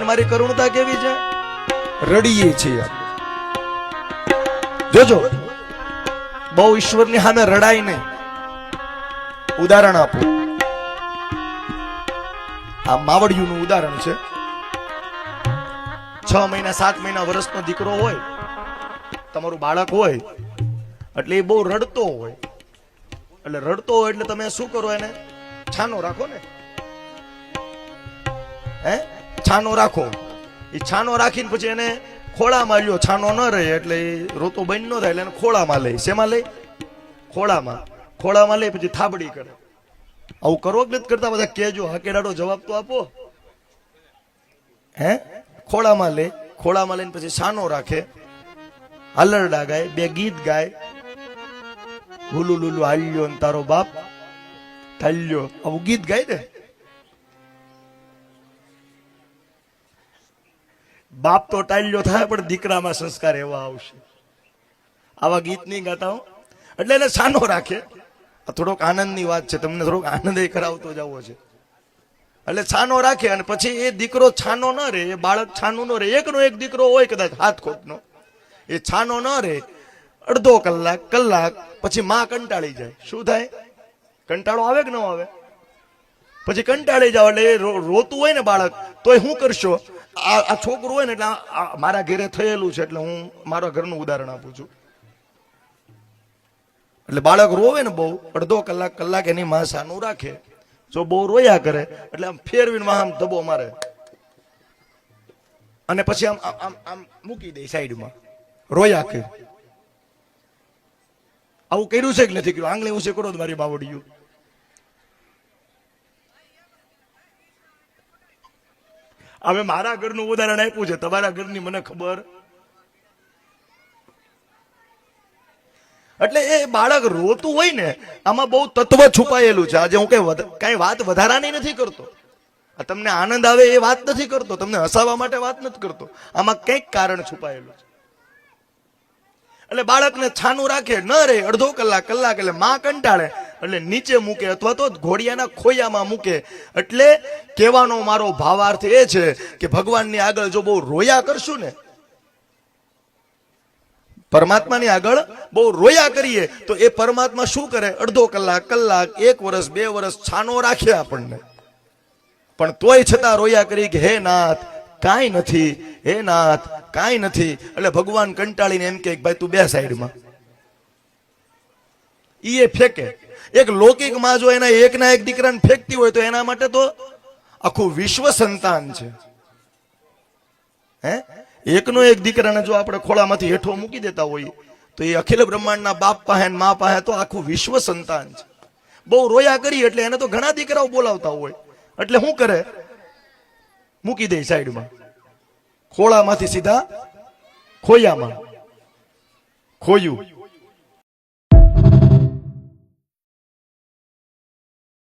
મારી કરુણતા કેવી છે? રડીએ છીએ જોજો. બહુ ઈશ્વરની સામે રડાય નહીં. ઉદાહરણ આપો. આ માવડિયુંનું ઉદાહરણ છે. છ મહિના સાત મહિના વર્ષનો દીકરો હોય તમારું બાળક હોય એટલે એ બહુ રડતો હોય. એટલે રડતો હોય એટલે તમે શું કરો એને? છાનો રાખો ને. હે? છાનો રાખો. એ છાનો રાખીને પછી એને ખોળામાં લ્યો. છાનો ન રહે એટલે એ રોતો બંધ ન થાય એટલે એને ખોળામાં લે. શેમાં લે? ખોળામાં. ખોળામાં લે પછી થાબડી કરે. આવું કરો કે નથી કરતા? બધા કેજો હકેડાડો જવાબ તો આપો. હે? ખોળામાં લે. ખોળામાં લઈને પછી છાનો રાખે. હલરડા ગાય બે ગીત ગાય. હુલુ લુલુ હાલ્યો તારો બાપ. ઠાલ્યો આવું ગીત ગાય ને? બાપ તો ટાળ્યો થાય, પણ દીકરામાં સંસ્કાર એવા આવશે. આવા ગીત નહીં ગાતા એટલે એને સાનો રાખે. આ થોડોક આનંદની વાત છે, તમને થોડોક આનંદ એ કરાવતો જવો છે. એટલે છાનો રાખે અને પછી એ દીકરો છાનો ન રહે, એ બાળક છાનું ન રહે. એકનો એક દીકરો હોય કદાચ હાથ ખોટનો. એ છાનો ન રહે. અડધો કલાક કલાક, પછી માં કંટાળી જાય. શું થાય? કંટાળો આવે કે ન આવે? પછી કંટાળી જાવ એટલે એ રોતું હોય ને બાળક, તોય શું કરશો? આ છોકરું હોય ને એટલે મારા ઘરે થયેલું છે એટલે હું મારા ઘરનું ઉદાહરણ આપું છું. એટલે બાળક રોવે ને બહુ, અડધો કલાક કલાક એની માં સાનું રાખે. જો બહુ રોયા કરે, એટલે આમ ફેરવીને આમ ધબો મારે. અને પછી આમ આમ આમ મૂકી દે સાઈડમાં. રોયા કે આવું કર્યું છે કે નથી કર્યું? આંગળી ઉછે કરો મારી બાવડિયું હવે મારા ઘરનું ઉદાહરણ આપ્યું છે. તમારા ઘરની મને ખબર. એટલે એ બાળક રોતું હોય ને, આમાં બહુ તત્વ છુપાયેલું છે. આજે હું કઈ કઈ વાત વધારાની નથી કરતો. તમને આનંદ આવે એ વાત નથી કરતો. તમને હસાવવા માટે વાત નથી કરતો. આમાં કંઈક કારણ છુપાયેલું છે. એટલે બાળકને છાનું રાખે, ન રે અડધો કલાક કલાક, એટલે માં કંટાળે. એટલે નીચે મૂકે અથવા તો ઘોડિયાના ખોયામાં મૂકે. એટલે કહેવાનો મારો ભાવાર્થ એ છે કે ભગવાનની આગળ જો બહુ રોયા કરશું ને, પરમાત્માની આગળ બહુ રોયા કરીએ, તો એ પરમાત્મા શું કરે? અડધો કલાક કલાક, એક વર્ષ બે વર્ષ છાનો રાખે આપણને. પણ તોય છતાં રોયા કરી કે, હે નાથ, કાંઈ નથી, હે નાથ, કાંઈ નથી. એટલે ભગવાન કંટાળીને એમ કે, ભાઈ, તું બે સાઈડમાં. એ ફેંકે. એક લૌકિકમાં જો એના એકના એક દીકરાને ફેંકતી હોય તો એના માટે તો આખું વિશ્વ સંતાન છે. હે? એકનો એક દીકરાને જો આપણે ખોળામાંથી હેઠો મૂકી દેતા હોઈએ તો એ અખિલ બ્રહ્માંડના બાપ પાસે મા પાસે તો આખું વિશ્વ સંતાન છે. બહુ રોયા કરી એટલે એને તો ઘણા દીકરાઓ બોલાવતા હોય. એટલે શું કરે? મૂકી દે સાઈડમાં. ખોળામાંથી સીધા ખોયામાં. ખોયું.